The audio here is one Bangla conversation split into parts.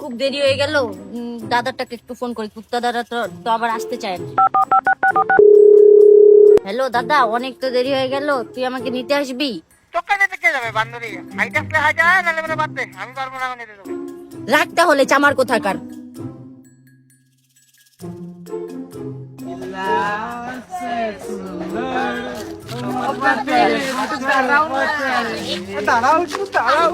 খুব দেরি হয়ে গেল। দাদাটাকে একটু ফোন করি। কুত্তা দাদা তো তো আবার আসতে চায় না। হ্যালো দাদা অনেক তো দেরি হয়ে গেল। তুই আমাকে নিতে আসবি? তোকে যেতে কে যাবে বান্ধবী? হাইট আসলে হাই যায় নাহলে বলে বাদ দে। আমি পারব না নিতে তোকে রাখতে হলে চামার কোথাকার। দাঁড়াও একটু দাঁড়াও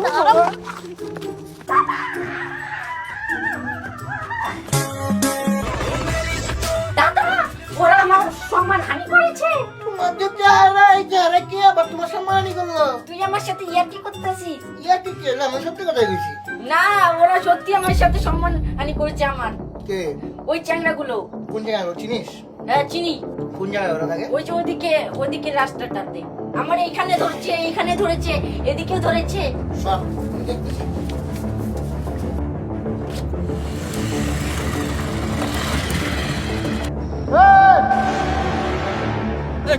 ওরা আমার সম্মান হানি করেছে। মধ্যে চেহারা এই চেহারা কি আবার তোমার সম্মানী করল? তুই আমার সাথে ইয়ার্কি করতেছিস? ইয়া কে আমি সত্যি কথা গেছি না ওরা সত্যি আমার সাথে সম্মান হানি করেছে আমার। কে? ওই চ্যাংড়াগুলো। কোন জায়গায় চিনিস? হ্যাঁ চিনি। কোন জায়গায় ওরা থাকে? ওই যে ওদিকে ওদিকে রাস্তাটাতে আমার এইখানে ধরছে এইখানে ধরেছে এদিকেও ধরেছে। সব আমি দেখতেছি।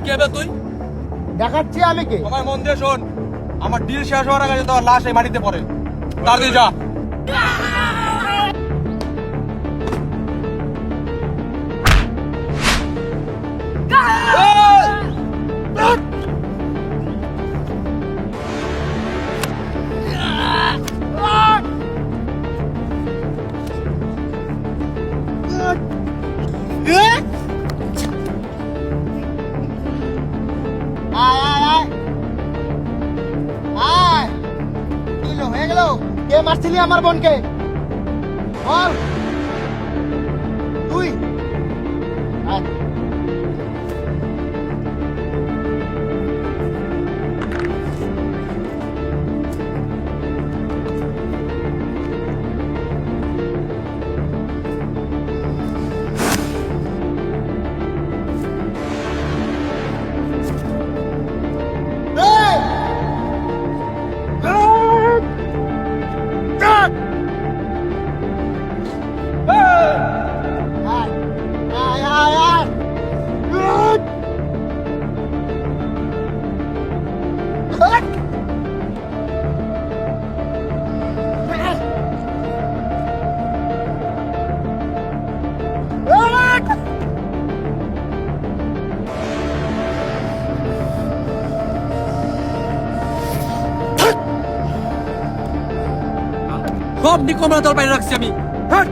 কে বে তুই? দেখাচ্ছি আমি কে? আমার মন দিয়ে শোন। আমার ডিল শেষ হওয়ার আগে তোমার লাশ এই মাটিতে পড়ে। তাড়াতাড়ি যা। আয় আয় আয়। আয়। হয়ে গেল? কে মারছিলি আমার বোনকে? বল। সব নিকমরা তোর বাইরে রাখছি আমি হাট!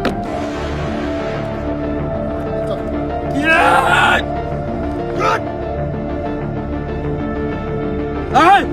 ইয়াই! হাট! আয়!